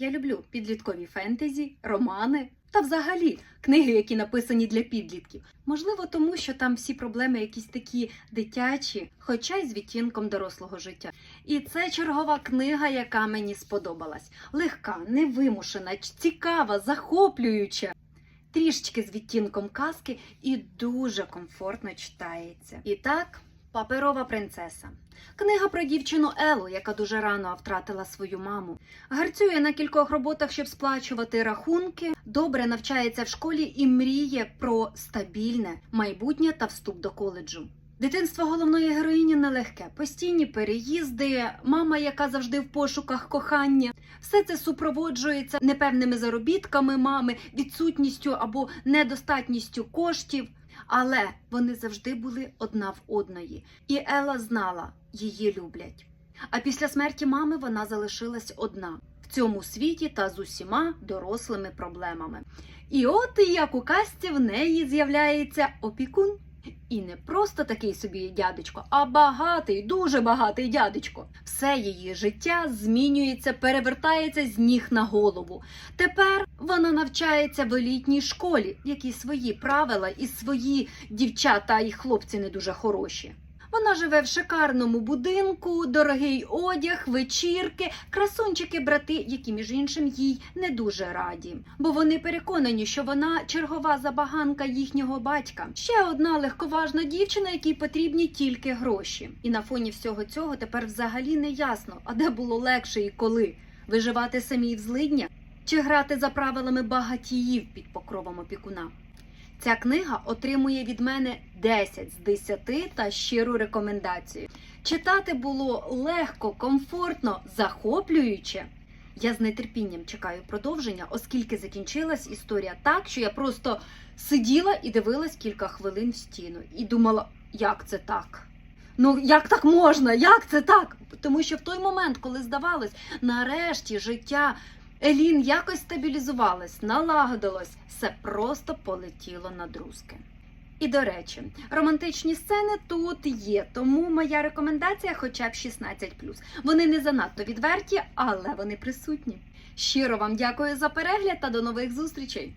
Я люблю підліткові фентезі, романи та взагалі книги, які написані для підлітків. Можливо, тому що там всі проблеми якісь такі дитячі, хоча й з відтінком дорослого життя. І це чергова книга, яка мені сподобалась. Легка, невимушена, цікава, захоплююча. Трішечки з відтінком казки і дуже комфортно читається. І так, паперова принцеса. Книга про дівчину Елу, яка дуже рано втратила свою маму. Гарцює на кількох роботах, щоб сплачувати рахунки, добре навчається в школі і мріє про стабільне майбутнє та вступ до коледжу. Дитинство головної героїні нелегке, постійні переїзди, мама, яка завжди в пошуках кохання. Все це супроводжується непевними заробітками мами, відсутністю або недостатністю коштів. Але вони завжди були одна в одної, і Ела знала, її люблять. А після смерті мами вона залишилась одна в цьому світі та з усіма дорослими проблемами. І от як у касті в неї з'являється опікун. І не просто такий собі дядечко, а багатий, дуже багатий дядечко. Все її життя змінюється, перевертається з ніг на голову. Тепер вона навчається в елітній школі, які свої правила і свої дівчата і хлопці не дуже хороші. Вона живе в шикарному будинку, дорогий одяг, вечірки, красунчики, брати, які між іншим їй не дуже раді, бо вони переконані, що вона чергова забаганка їхнього батька. Ще одна легковажна дівчина, якій потрібні тільки гроші. І на фоні всього цього тепер взагалі не ясно, а де було легше і коли виживати самій в злидня чи грати за правилами багатіїв під покровом опікуна. Ця книга отримує від мене 10 з 10 та щиру рекомендацію. Читати було легко, комфортно, захоплююче. Я з нетерпінням чекаю продовження, оскільки закінчилась історія так, що я просто сиділа і дивилась кілька хвилин в стіну і думала, як це так? Ну як так можна? Як це так? Тому що в той момент, коли здавалось, нарешті життя Елін якось стабілізувалась, налагодилось, все просто полетіло на друзки. І до речі, романтичні сцени тут є, тому моя рекомендація хоча б 16 Вони не занадто відверті, але вони присутні. Щиро вам дякую за перегляд та до нових зустрічей!